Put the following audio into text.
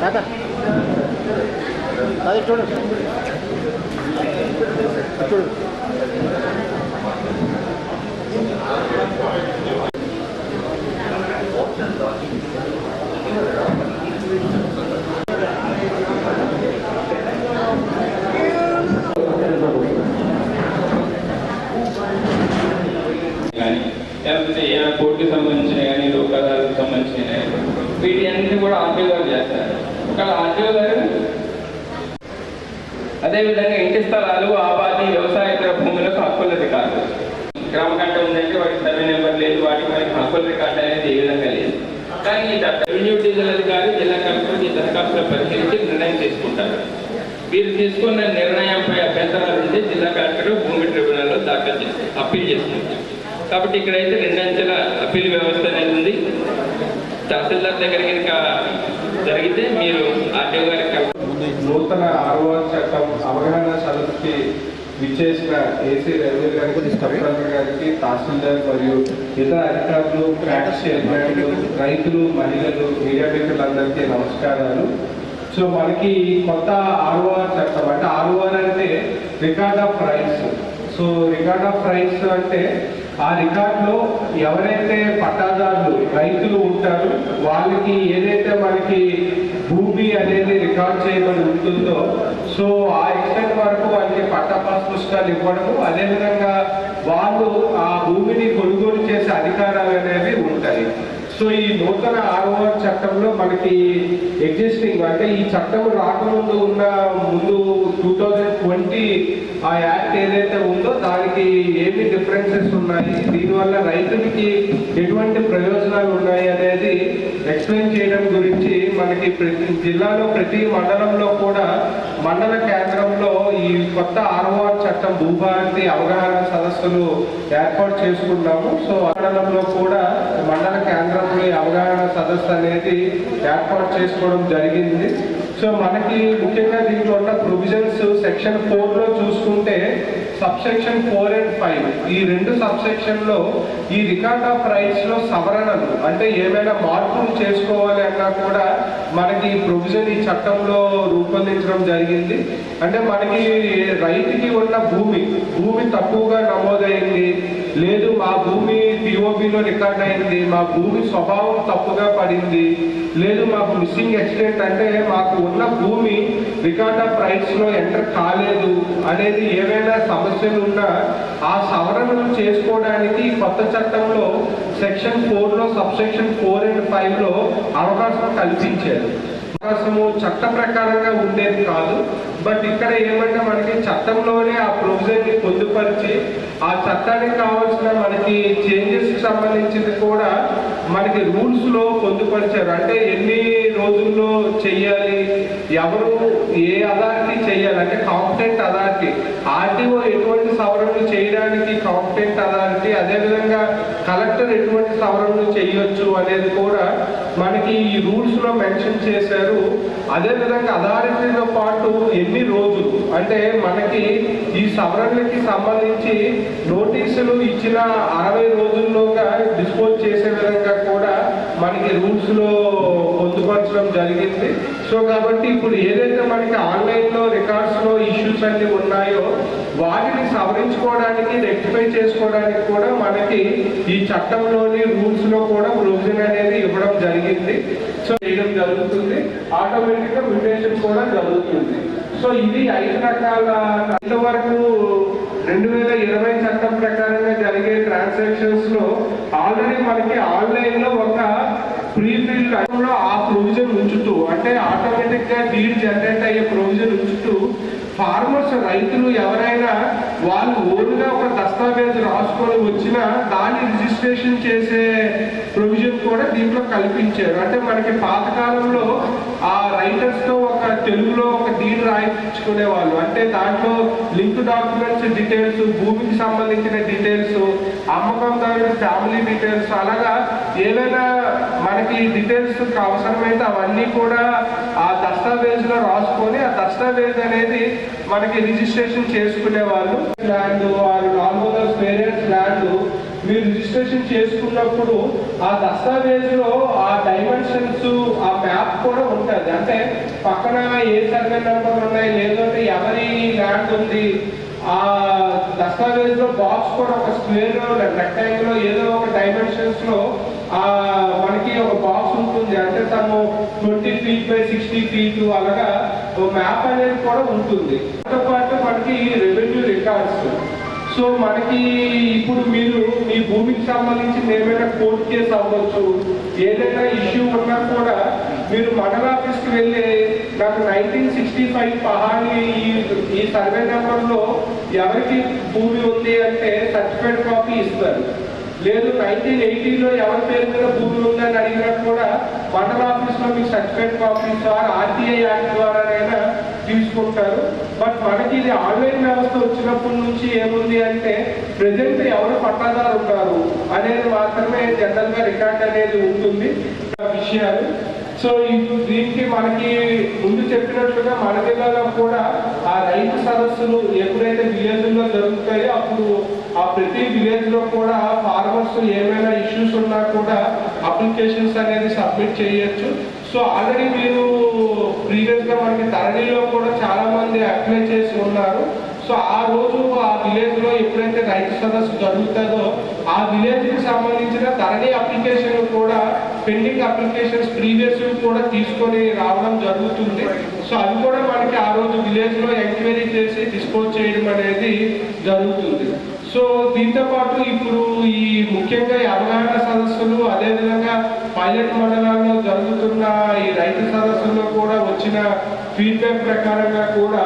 తాత అది చూడండి చూడు కానీ లేకపోతే ఏమైనా కోర్టుకి సంబంధించిన కానీ లోకాలకు సంబంధించిన కానీ వీటి కూడా ఆర్టీఓ గారు చేస్తారు. ఒకవేళ ఆర్టీఓ గారు అదేవిధంగా ఇంటి స్థలాలు ఆబాది వ్యవసాయేతర భూములకు హక్కుల రికార్డు. గ్రామ కంట ఉందంటే వాటికి సర్వే నెంబర్ లేదు వాటికి మనకి హక్కుల రికార్డు అనేది ఏ విధంగా లేదు. కానీ ఈ రెవెన్యూ డీజిల్ అధికారి జిల్లా కలెక్టర్ ఈ దరఖాస్తులు పరిశీలించి నిర్ణయం తీసుకుంటారు. వీరు తీసుకున్న నిర్ణయంపై అభ్యంతరాలు ఉంటే జిల్లా కలెక్టర్ భూమి ట్రిబ్యునల్లో దాఖలు చేసి అప్పీల్ చేసుకుంటారు కాబట్టి ఇక్కడైతే రెండంచెల అప్పీల్ వ్యవస్థ అనేది ఉంది. తహసీల్దార్ దగ్గరికి కనుక జరిగితే మీరు ఆర్టీఓ గారికి నూతన ఆరవ చట్టం అవగాహన సదస్సుకి విచ్చేసిన ఏసీ రెవెన్యూ గారికి కలెక్టర్ గారికి తహసీల్దార్ మరియు ఇతర అధికారులు ట్రాక్స్ చైర్మన్లు రైతులు మహిళలు మీడియా మిత్రులందరికీ నమస్కారాలు. సో మనకి కొత్త ఆర్ఓఆర్ చట్టం అంటే ఆర్ఓఆర్ అంటే record of rights. So record of rights అంటే ఆ రికార్డులో ఎవరైతే పట్టాదారులు రైతులు ఉంటారో వాళ్ళకి ఏదైతే మనకి భూమి అనేది రికార్డ్ చేయబడి ఉంటుందో సో ఆ ఎక్స్టెంట్ వరకు వాళ్ళకి పట్టా పాస్ పుస్తకాలు ఇవ్వడము అదేవిధంగా వాళ్ళు ఆ భూమిని కొనుగోలు చేసే అధికారం సో ఈ నూతన ఆర్ఓఆర్ చట్టంలో మనకి ఎగ్జిస్టింగ్ అంటే ఈ చట్టం రాకముందు ఉన్న ముందు టూ థౌజండ్ ట్వంటీ ఆ యాక్ట్ ఏదైతే ఉందో దానికి ఏమి డిఫరెన్సెస్ ఉన్నాయి? దీనివల్ల రైతులకి ఎటువంటి ప్రయోజనాలు ఉన్నాయి అనేది ఎక్స్ప్లెయిన్ చేయడం గురించి మనకి ప్రతి జిల్లాలో ప్రతి మండలంలో కూడా మండల కేంద్రంలో ఈ కొత్త ఆర్ఓఆర్ చట్టం భూభారతి అవగాహన సదస్సులు ఏర్పాటు చేసుకున్నాము సో మండలంలో కూడా మండల కేంద్రంలో ఈ అవగాహన సదస్సు అనేది ఏర్పాటు చేసుకోవడం జరిగింది. సో మనకి ముఖ్యంగా దీంట్లో ఉన్న ప్రొవిజన్స్ సెక్షన్ ఫోర్లో చూసుకుంటే సబ్సెక్షన్ ఫోర్ అండ్ ఫైవ్ ఈ రెండు సబ్సెక్షన్లో లో ఈ రికార్డ్ ఆఫ్ రైట్స్లో సవరణలు అంటే ఏమైనా మార్పులు చేసుకోవాలి అన్నా కూడా మనకి ప్రొవిజన్ ఈ చట్టంలో రూపొందించడం జరిగింది. అంటే మనకి రైతుకి ఉన్న భూమి భూమి తక్కువగా నమోదైంది. లేదు మా భూమి పిఓబిలో రికార్డ్ అయింది. మా భూమి స్వభావం తప్పుగా పడింది. లేదు మాకు మిస్సింగ్ ఎక్సిడెంట్ అంటే మాకు ఉన్న భూమి రికార్డ్ ఆఫ్ రైట్స్లో ఎంటర్ కాలేదు అనేది ఏవైనా సమస్యలు ఉన్నా ఆ సవరణలు చేసుకోవడానికి కొత్త చట్టంలో సెక్షన్ ఫోర్లో సబ్ సెక్షన్ ఫోర్ అండ్ ఫైవ్లో అవకాశం కల్పించారు. అవకాశము చట్ట ప్రకారంగా ఉండేది కాదు. బట్ ఇక్కడ ఏమంటే మనకి చట్టంలోనే ఆ ప్రొవిజన్ని పొందుపరిచి ఆ చట్టానికి కావాల్సిన మనకి చేంజెస్ సంబంధించింది కూడా మనకి రూల్స్లో పొందుపరిచారు. అంటే ఎన్ని రోజుల్లో చెయ్యాలి ఎవరు ఏ అథారిటీ చేయాలి అంటే కాంపిటెంట్ అథారిటీ. ఆర్టీఓ ఎటువంటి సవరణలు చేయడానికి కాంపిటెంట్ అథారిటీ అదేవిధంగా కలెక్టర్ ఎటువంటి సవరణలు చేయొచ్చు అనేది కూడా మనకి ఈ రూల్స్లో మెన్షన్ చేశారు. అదేవిధంగా అథారిటీతో పాటు ఎన్ని రోజులు? అంటే మనకి ఈ సవరణలకి సంబంధించి నోటీసులు ఇచ్చిన అరవై రోజుల్లోగా డిస్పోజ్ చేసే విధంగా కూడా మనకి రూల్స్లో పొందుపరచడం జరిగింది. సో కాబట్టి ఇప్పుడు ఏదైతే మనకి ఆన్లైన్లో రికార్డ్స్లో ఇష్యూస్ అన్ని ఉన్నాయో వాటిని సవరించుకోవడానికి రెక్టిఫై చేసుకోవడానికి కూడా మనకి ఈ చట్టంలోని రూల్స్లో కూడా ప్రొవిజన్ అనేది ఇవ్వడం జరిగింది. సో చేయడం జరుగుతుంది. ఆటోమేటిక్గా మ్యూటేషన్ కూడా జరుగుతుంది. సో ఇది ఐదు రకాల ఇంతవరకు రెండు వేల ఇరవై చట్టం ప్రకారంగా జరిగే ట్రాన్సాక్షన్స్లో ఆల్రెడీ మనకి ఆన్లైన్లో ఒక ప్రీఫిల్లో ఆ అంటే ఆటోమేటిక్గా డీడ్ జనరేట్ అయ్యే ప్రొవిజన్ ఉంచుతూ ఫార్మర్స్ రైతులు ఎవరైనా వాళ్ళు ఓన్గా ఒక దస్తావేజ్ రాసుకొని వచ్చినా దాన్ని రిజిస్ట్రేషన్ చేసే ప్రొవిజన్ కూడా దీంట్లో కల్పించారు. అంటే మనకి పాతకాలంలో ఆ రైటర్స్తో ఒక తెలుగులో ఒక డీడ్ రాయించుకునే వాళ్ళు అంటే దాంట్లో లింక్ డాక్యుమెంట్స్ డీటెయిల్స్ భూమికి సంబంధించిన డీటెయిల్స్ అమ్మకందారుడి ఫ్యామిలీ డీటెయిల్స్ అలాగా ఏవైనా అన్ని డీటెయిల్స్ అవసరమైతే అవన్నీ కూడా ఆ దస్తావేజ్లో రాసుకొని ఆ దస్తావేజ్ అనేది మనకి రిజిస్ట్రేషన్ చేసుకునే వాళ్ళు. ల్యాండ్ వారు నాలుగు వందల పేరెంట్స్ ల్యాండ్ మీరు రిజిస్ట్రేషన్ చేసుకున్నప్పుడు ఆ దస్తావేజ్లో ఆ డైమెన్షన్స్ ఆ మ్యాప్ కూడా ఉంటుంది. అంటే పక్కన ఏ సర్వే నెంబర్ ఉన్నాయి లేదంటే ఎవరి ల్యాండ్ ఉంది ఆ దస్తావేజ్లో బాక్స్ కూడా ఒక స్క్వేర్ రెక్టాంగిల్ ఏదో ఒక డైమెన్షన్స్లో మనకి ఒక బాక్స్ ఉంటుంది. అంటే తను twenty feet by sixty feet అలాగా ఒక మ్యాప్ అనేది కూడా ఉంటుంది. దాంతో పాటు మనకి రెవెన్యూ రికార్డ్స్ సో మనకి ఇప్పుడు మీరు మీ భూమికి సంబంధించి ఏమైనా కోర్టు కేసు అవ్వచ్చు ఏదైనా ఇష్యూ ఉన్నా కూడా మీరు మండల ఆఫీస్కి వెళ్ళి నాకు నైన్టీన్ సిక్స్టీ ఫైవ్ పహాని ఈ ఈ సర్వే నెంబర్లో ఎవరికి భూమి ఉంది అంటే సర్టిఫికేట్ కాపీ ఇస్తారు. లేదు నైన్టీన్ ఎయిటీలో ఎవరి పేరు మీద భూములు ఉందని అడిగినట్టు కూడా మండల ఆఫీస్లో మీకు సర్టిఫికేట్ ఆఫీస్ ద్వారా ఆర్టీఐ యాక్ట్ ద్వారానైనా తీసుకుంటారు. బట్ మనకి ఇది ఆన్లైన్ వ్యవస్థ వచ్చినప్పటి నుంచి ఏముంది అంటే ప్రజెంట్ ఎవరు పట్టాదారు ఉంటారు అనేది మాత్రమే జనరల్గా రికార్డ్ అనేది ఉంటుంది. విషయాలు సో దీనికి మనకి ముందు చెప్పినట్లుగా మన జిల్లాలో కూడా ఆ రైతు సదస్సులు ఎప్పుడైతే విలేజ్లో జరుగుతాయో అప్పుడు ఆ ప్రతి విలేజ్లో కూడా ఫార్మర్స్ ఏమైనా ఇష్యూస్ ఉన్నా కూడా అప్లికేషన్స్ అనేది సబ్మిట్ చేయొచ్చు. సో ఆల్రెడీ మీరు ప్రీవియస్గా మనకి తరణిలో కూడా చాలామంది అప్లై చేసి ఉన్నారు. సో ఆ రోజు ఆ విలేజ్లో ఎప్పుడైతే రైతు సదస్సు జరుగుతుందో ఆ విలేజ్కి సంబంధించిన ధరణి అప్లికేషన్ కూడా పెండింగ్ అప్లికేషన్స్ ప్రీవియస్ కూడా తీసుకొని రావడం జరుగుతుంది. సో అవి కూడా మనకి ఆ రోజు విలేజ్లో ఎంక్వైరీ చేసి డిస్పోజ్ చేయడం అనేది జరుగుతుంది. సో దీంతో పాటు ఇప్పుడు ఈ ముఖ్యంగా ఈ అవగాహన సదస్సులు అదేవిధంగా పైలట్ మండలాల్లో జరుగుతున్న ఈ రైతు సదస్సుల్లో కూడా వచ్చిన ఫీడ్బ్యాక్ ప్రకారంగా కూడా